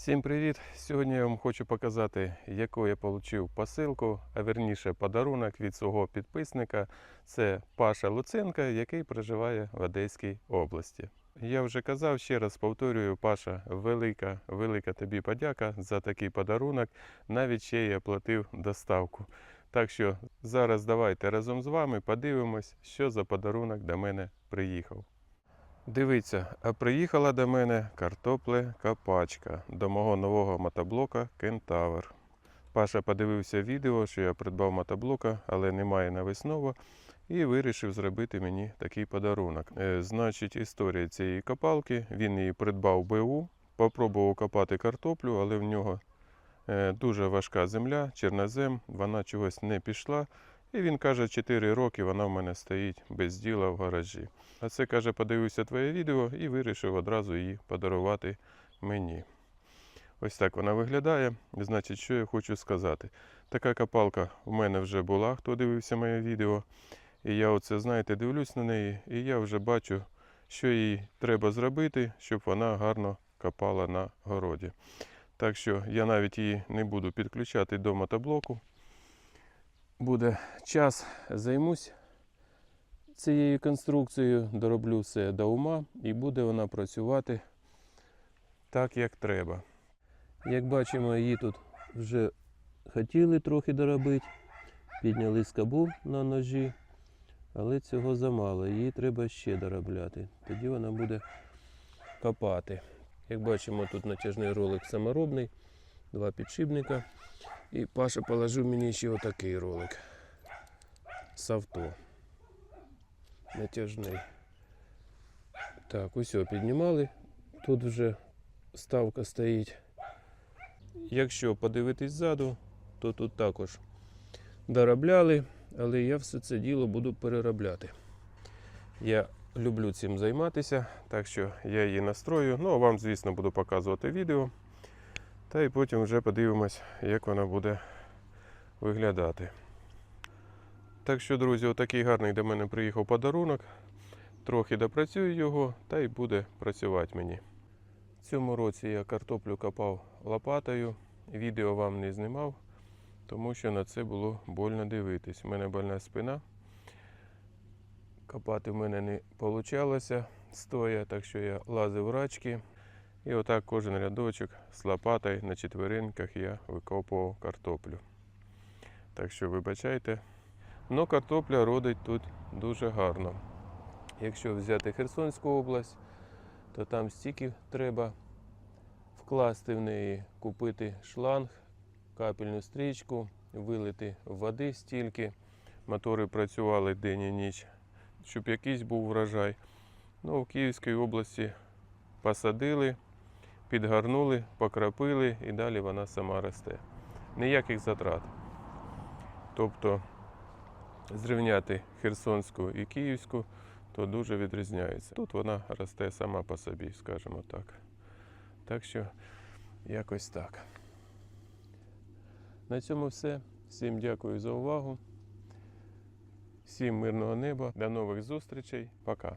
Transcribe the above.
Всім привіт! Сьогодні я вам хочу показати, яку я отримав посилку, а верніше подарунок від свого підписника. Це Паша Луценко, який проживає в Одеській області. Я вже казав, ще раз повторюю, Паша, велика, велика тобі подяка за такий подарунок. Навіть ще я платив доставку. Так що зараз давайте разом з вами подивимось, що за подарунок до мене приїхав. Дивіться, а приїхала до мене картопле копачка до мого нового мотоблока Кентавр. Паша подивився відео, що я придбав мотоблока, але немає навесного, і вирішив зробити мені такий подарунок. Е, значить, історія цієї копалки. Він її придбав БУ, попробував копати картоплю, але в нього е, дуже важка земля, чорнозем, вона чогось не пішла. І він каже, 4 роки вона в мене стоїть без діла в гаражі. А це каже, подивився твоє відео і вирішив одразу її подарувати мені. Ось так вона виглядає. Значить, що я хочу сказати. Така копалка в мене вже була, хто дивився моє відео. І я оце, знаєте, дивлюсь на неї, і я вже бачу, що їй треба зробити, щоб вона гарно копала на городі. Так що я навіть її не буду підключати до мотоблоку. Буде час, займусь цією конструкцією, дороблю все до ума і буде вона працювати так, як треба. Як бачимо, її тут вже хотіли трохи доробити, підняли скобу на ножі, але цього замало, її треба ще доробляти. Тоді вона буде копати. Як бачимо, тут натяжний ролик саморобний, два підшипника. І Паша положив мені ще отакий ролик з авто. Натяжний. Так, ось піднімали. Тут вже ставка стоїть. Якщо подивитись ззаду, то тут також доробляли, але я все це діло буду переробляти. Я люблю цим займатися, так що я її настрою. Ну, а вам, звісно, буду показувати відео. Та й потім вже подивимось, як вона буде виглядати. Так що, друзі, отакий гарний до мене приїхав подарунок. Трохи допрацюю його та й буде працювати мені. В цьому році я картоплю копав лопатою. Відео вам не знімав, тому що на це було больно дивитись. У мене больна спина. Копати в мене не вийшло стоя, так що я лазив рачки. І отак кожен рядочок з лопатою на четверинках я викопував картоплю. Так що вибачайте. Но картопля родить тут дуже гарно. Якщо взяти Херсонську область, то там стільки треба вкласти в неї, купити шланг, капельну стрічку, вилити води стільки. Мотори працювали день і ніч, щоб якийсь був врожай. Ну, в Київській області посадили, підгарнули, покрапили і далі вона сама росте. Ніяких затрат. Тобто зрівняти Херсонську і Київську, то дуже відрізняється. Тут вона росте сама по собі, скажімо так. Так що якось так. На цьому все. Всім дякую за увагу. Всім мирного неба. До нових зустрічей. Пока.